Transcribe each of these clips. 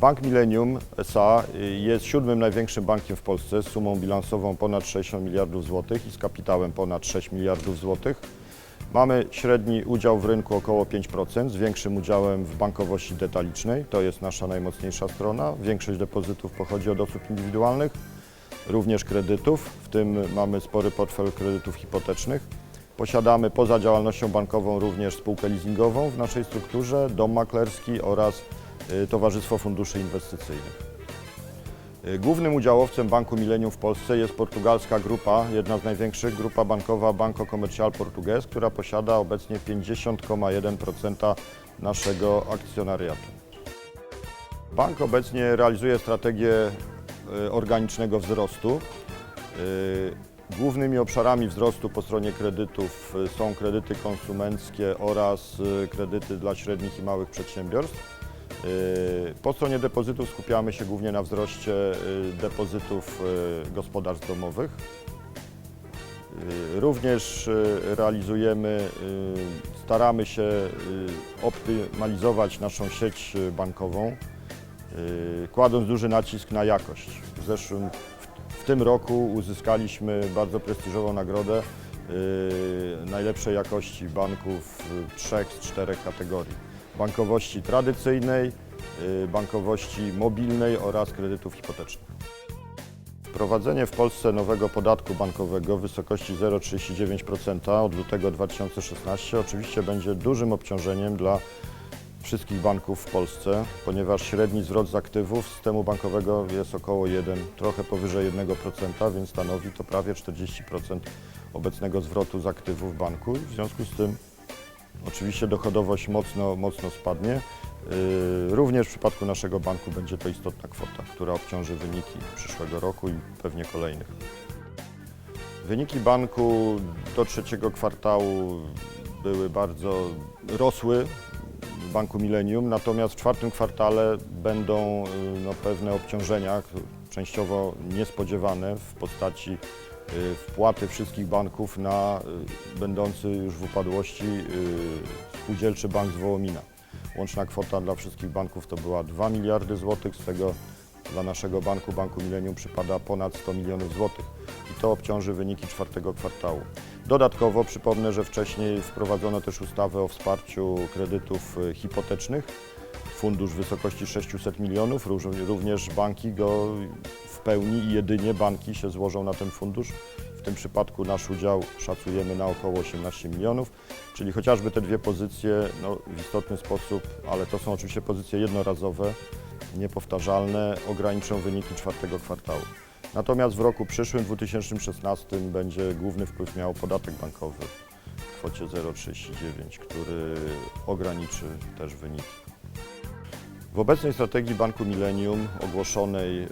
Bank Millennium SA jest siódmym największym bankiem w Polsce z sumą bilansową ponad 60 miliardów złotych i z kapitałem ponad 6 miliardów złotych. Mamy średni udział w rynku około 5%, z większym udziałem w bankowości detalicznej, to jest nasza najmocniejsza strona. Większość depozytów pochodzi od osób indywidualnych, również kredytów, w tym mamy spory portfel kredytów hipotecznych. Posiadamy poza działalnością bankową również spółkę leasingową w naszej strukturze, dom maklerski oraz Towarzystwo Funduszy Inwestycyjnych. Y, Głównym udziałowcem Banku Millennium w Polsce jest portugalska grupa, jedna z największych, grupa bankowa Banco Comercial Portugues, która posiada obecnie 50,1% naszego akcjonariatu. Bank obecnie realizuje strategię y, organicznego wzrostu. Y, Głównymi obszarami wzrostu po stronie kredytów y, są kredyty konsumenckie oraz y, kredyty dla średnich i małych przedsiębiorstw. Y, Po stronie depozytów skupiamy się głównie na wzroście y, depozytów y, gospodarstw domowych. Również realizujemy, staramy się optymalizować naszą sieć bankową, kładąc duży nacisk na jakość. W zeszłym, w, tym roku uzyskaliśmy bardzo prestiżową nagrodę najlepszej jakości banków w trzech z czterech kategorii. Bankowości tradycyjnej, y, bankowości mobilnej oraz kredytów hipotecznych. Wprowadzenie w Polsce nowego podatku bankowego w wysokości 0,39% od lutego 2016 oczywiście będzie dużym obciążeniem dla wszystkich banków w Polsce, ponieważ średni zwrot z aktywów systemu bankowego jest około 1, trochę powyżej 1%, więc stanowi to prawie 40% obecnego zwrotu z aktywów banku. W związku z tym oczywiście dochodowość mocno, mocno spadnie. Yy, Również w przypadku naszego banku będzie to istotna kwota, która obciąży wyniki przyszłego roku i pewnie kolejnych. Wyniki banku do trzeciego kwartału były bardzo rosły w Banku Millennium, natomiast w czwartym kwartale będą y, no, pewne obciążenia, częściowo niespodziewane w postaci y, wpłaty wszystkich banków na y, będący już w upadłości y, Spółdzielczy Bank z Wołomina. Łączna kwota dla wszystkich banków to była 2 miliardy złotych, z tego dla naszego banku, Banku Millennium przypada ponad 100 milionów złotych i to obciąży wyniki czwartego kwartału. Dodatkowo przypomnę, że wcześniej wprowadzono też ustawę o wsparciu kredytów y, hipotecznych. Fundusz w wysokości 600 milionów, również banki go w pełni i jedynie banki się złożą na ten fundusz. W tym przypadku nasz udział szacujemy na około 18 milionów, czyli chociażby te dwie pozycje no, w istotny sposób, ale to są oczywiście pozycje jednorazowe, niepowtarzalne, ograniczą wyniki czwartego kwartału. Natomiast w roku przyszłym, 2016, będzie główny wpływ miał podatek bankowy w kwocie 0,39, który ograniczy też wyniki. W obecnej strategii Banku Millennium ogłoszonej y,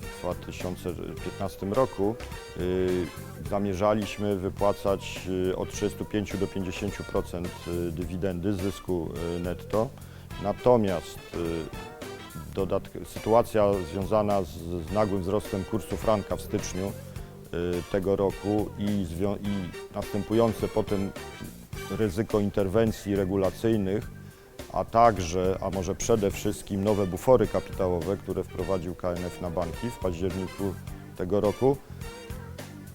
w 2015 roku y, zamierzaliśmy wypłacać y, od 35 do 50% y, dywidendy zysku netto. Natomiast sytuacja związana z, z nagłym wzrostem kursu franka w styczniu tego roku i, i następujące potem ryzyko interwencji regulacyjnych, a także, a może przede wszystkim nowe bufory kapitałowe, które wprowadził KNF na banki w październiku tego roku,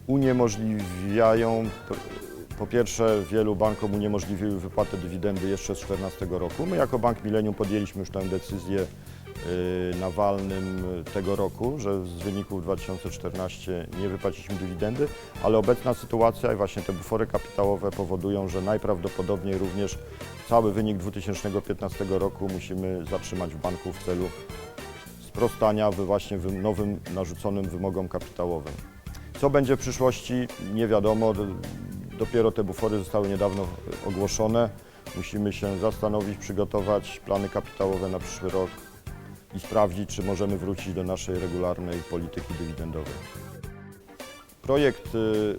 uniemożliwiają, po pierwsze wielu bankom uniemożliwiły wypłatę dywidendy jeszcze z 2014 roku. My jako Bank Millennium podjęliśmy już tę decyzję y, na walnym tego roku, że z wyników 2014 nie wypłaciliśmy dywidendy, ale obecna sytuacja i właśnie te bufory kapitałowe powodują, że najprawdopodobniej również cały wynik 2015 roku musimy zatrzymać w banku w celu sprostania właśnie wym- nowym narzuconym wymogom kapitałowym. Co będzie w przyszłości, nie wiadomo. Dopiero te bufory zostały niedawno ogłoszone. Musimy się zastanowić, przygotować plany kapitałowe na przyszły rok i sprawdzić, czy możemy wrócić do naszej regularnej polityki dywidendowej. Projekt y,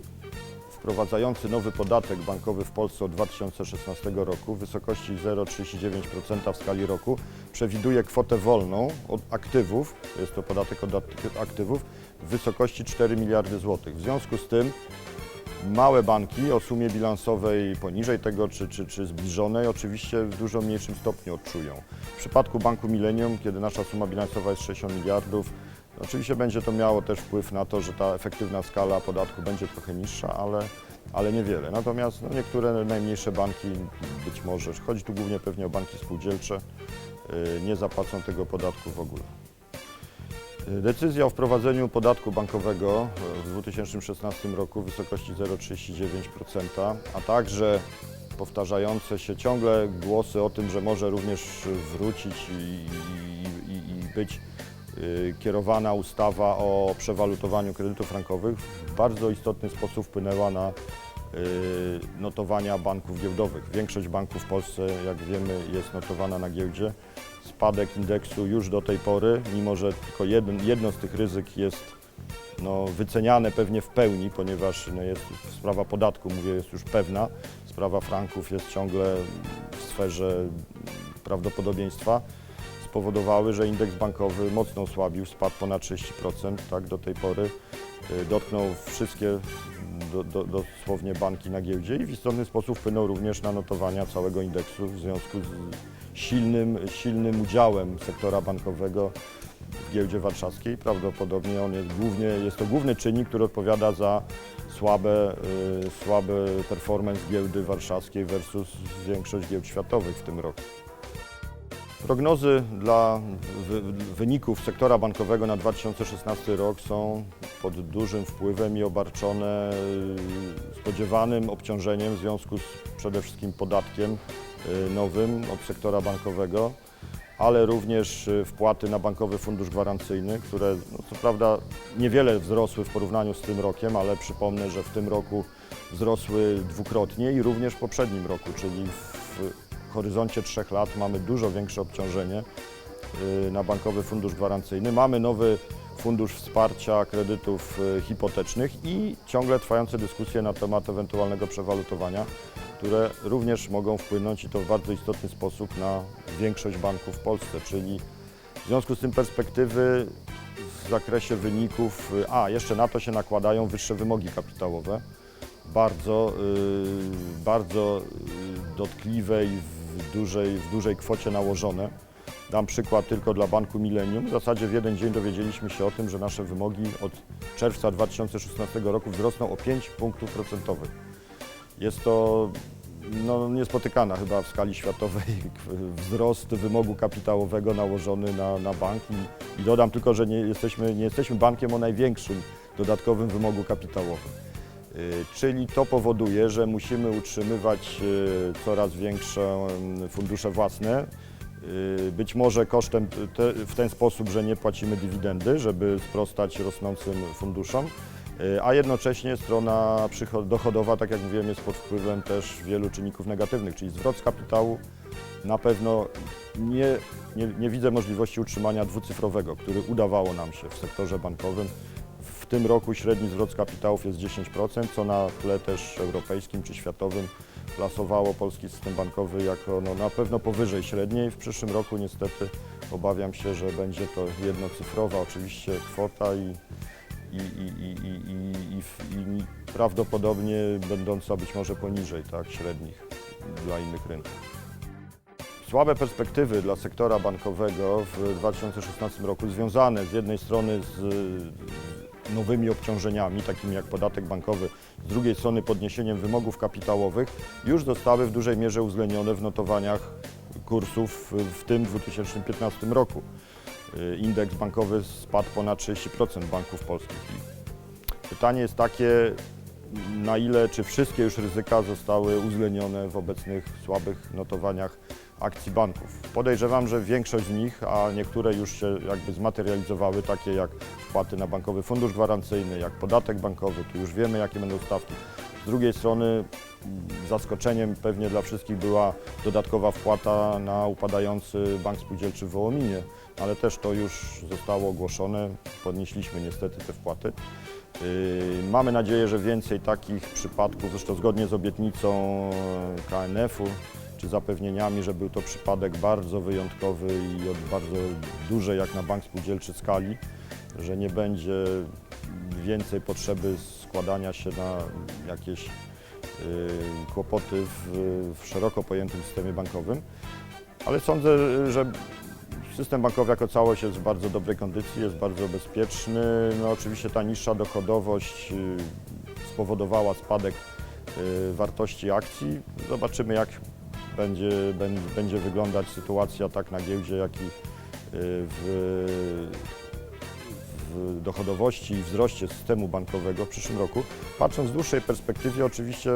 wprowadzający nowy podatek bankowy w Polsce od 2016 roku w wysokości 0,39% w skali roku przewiduje kwotę wolną od aktywów, jest to podatek od ak- aktywów, w wysokości 4 miliardy złotych. W związku z tym Małe banki o sumie bilansowej poniżej tego czy, czy, czy zbliżonej oczywiście w dużo mniejszym stopniu odczują. W przypadku Banku Millennium, kiedy nasza suma bilansowa jest 60 miliardów, oczywiście będzie to miało też wpływ na to, że ta efektywna skala podatku będzie trochę niższa, ale, ale niewiele. Natomiast no, niektóre najmniejsze banki być może, chodzi tu głównie pewnie o banki spółdzielcze, y, nie zapłacą tego podatku w ogóle. Decyzja o wprowadzeniu podatku bankowego w 2016 roku w wysokości 0,39%, a także powtarzające się ciągle głosy o tym, że może również wrócić i, i, i, być y, kierowana ustawa o przewalutowaniu kredytów frankowych w bardzo istotny sposób wpłynęła na notowania banków giełdowych. Większość banków w Polsce, jak wiemy, jest notowana na giełdzie spadek indeksu już do tej pory, mimo że tylko jedno, jedno z tych ryzyk jest no, wyceniane pewnie w pełni, ponieważ no, jest sprawa podatku, mówię, jest już pewna. Sprawa franków jest ciągle w sferze prawdopodobieństwa. Spowodowały, że indeks bankowy mocno osłabił, spadł ponad 30% tak, do tej pory. Y, Dotknął wszystkie do, do, dosłownie banki na giełdzie i w istotny sposób wpłynął również na notowania całego indeksu w związku z silnym, silnym udziałem sektora bankowego w giełdzie warszawskiej. Prawdopodobnie on jest głównie, jest to główny czynnik, który odpowiada za słabe, y, słaby performance giełdy warszawskiej versus większość giełd światowych w tym roku. Prognozy dla wy- wyników sektora bankowego na 2016 rok są pod dużym wpływem i obarczone y, spodziewanym obciążeniem w związku z przede wszystkim podatkiem y, nowym od sektora bankowego, ale również y, wpłaty na Bankowy Fundusz Gwarancyjny, które no, co prawda niewiele wzrosły w porównaniu z tym rokiem, ale przypomnę, że w tym roku wzrosły dwukrotnie i również w poprzednim roku, czyli w horyzoncie trzech lat mamy dużo większe obciążenie y, na Bankowy Fundusz Gwarancyjny. Mamy nowy fundusz wsparcia kredytów y, hipotecznych i ciągle trwające dyskusje na temat ewentualnego przewalutowania, które również mogą wpłynąć i to w bardzo istotny sposób na większość banków w Polsce, czyli w związku z tym perspektywy w zakresie wyników, y, a jeszcze na to się nakładają wyższe wymogi kapitałowe, bardzo, bardzo dotkliwe i w dużej, w dużej kwocie nałożone. Dam przykład tylko dla Banku Millennium. W zasadzie w jeden dzień dowiedzieliśmy się o tym, że nasze wymogi od czerwca 2016 roku wzrosną o 5 punktów procentowych. Jest to no, niespotykana chyba w skali światowej wzrost wymogu kapitałowego nałożony na, na bank i, i dodam tylko, że nie jesteśmy, nie jesteśmy bankiem o największym dodatkowym wymogu kapitałowym. Y, Czyli to powoduje, że musimy utrzymywać y, coraz większe mm, fundusze własne, y, być może kosztem te, w ten sposób, że nie płacimy dywidendy, żeby sprostać rosnącym funduszom, a jednocześnie strona dochodowa, tak jak mówiłem, jest pod wpływem też wielu czynników negatywnych, czyli zwrot z kapitału. Na pewno nie, nie, nie widzę możliwości utrzymania dwucyfrowego, który udawało nam się w sektorze bankowym. Tym roku średni zwrot kapitałów jest 10%, co na tle też europejskim czy światowym plasowało polski system bankowy jako no, na pewno powyżej średniej. W przyszłym roku niestety obawiam się, że będzie to jednocyfrowa oczywiście kwota i, i, i, i, i, i, i, prawdopodobnie będąca być może poniżej tak, średnich dla innych rynków. Słabe perspektywy dla sektora bankowego w 2016 roku związane z jednej strony z nowymi obciążeniami, takimi jak podatek bankowy, z drugiej strony podniesieniem wymogów kapitałowych, już zostały w dużej mierze uwzględnione w notowaniach kursów w- tym 2015 roku. Y, Indeks bankowy spadł ponad 30% banków polskich. Pytanie jest takie, na ile, czy wszystkie już ryzyka zostały uwzględnione w obecnych słabych notowaniach akcji banków. Podejrzewam, że większość z nich, a niektóre już się jakby zmaterializowały, takie jak wpłaty na bankowy fundusz gwarancyjny, jak podatek bankowy, tu już wiemy jakie będą stawki. Z drugiej strony zaskoczeniem pewnie dla wszystkich była dodatkowa wpłata na upadający bank spółdzielczy w Wołominie, ale też to już zostało ogłoszone, podnieśliśmy niestety te wpłaty. Yy, Mamy nadzieję, że więcej takich przypadków, zresztą zgodnie z obietnicą KNF-u czy zapewnieniami, że był to przypadek bardzo wyjątkowy i od bardzo dużej jak na bank spółdzielczy skali, że nie będzie więcej potrzeby składania się na jakieś y, kłopoty w, w szeroko pojętym systemie bankowym. Ale sądzę, że system bankowy jako całość jest w bardzo dobrej kondycji, jest bardzo bezpieczny. No oczywiście ta niższa dochodowość y, spowodowała spadek y, wartości akcji. Zobaczymy jak będzie, będzie, wyglądać sytuacja tak na giełdzie, jak i y, w, w dochodowości i wzroście systemu bankowego w przyszłym roku. Patrząc w dłuższej perspektywie, oczywiście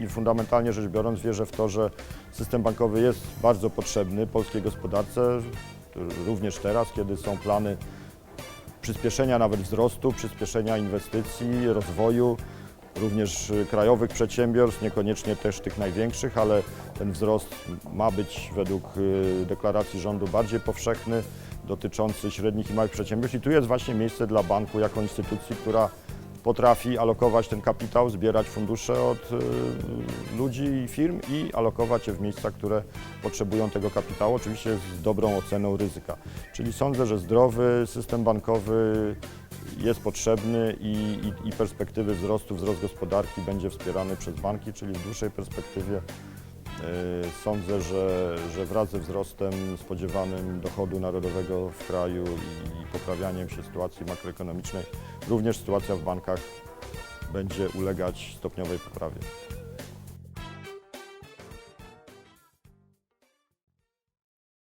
i fundamentalnie rzecz biorąc, wierzę w to, że system bankowy jest bardzo potrzebny polskiej gospodarce, również teraz, kiedy są plany przyspieszenia nawet wzrostu, przyspieszenia inwestycji, rozwoju, również y, krajowych przedsiębiorstw, niekoniecznie też tych największych, ale ten wzrost ma być według y, deklaracji rządu bardziej powszechny, dotyczący średnich i małych przedsiębiorstw. I tu jest właśnie miejsce dla banku jako instytucji, która potrafi alokować ten kapitał, zbierać fundusze od y, ludzi i firm i alokować je w miejsca, które potrzebują tego kapitału, oczywiście z dobrą oceną ryzyka. Czyli sądzę, że zdrowy system bankowy jest potrzebny i, i, i perspektywy wzrostu, wzrost gospodarki będzie wspierany przez banki, czyli w dłuższej perspektywie y, sądzę, że, że wraz ze wzrostem spodziewanym dochodu narodowego w kraju i poprawianiem się sytuacji makroekonomicznej, również sytuacja w bankach będzie ulegać stopniowej poprawie.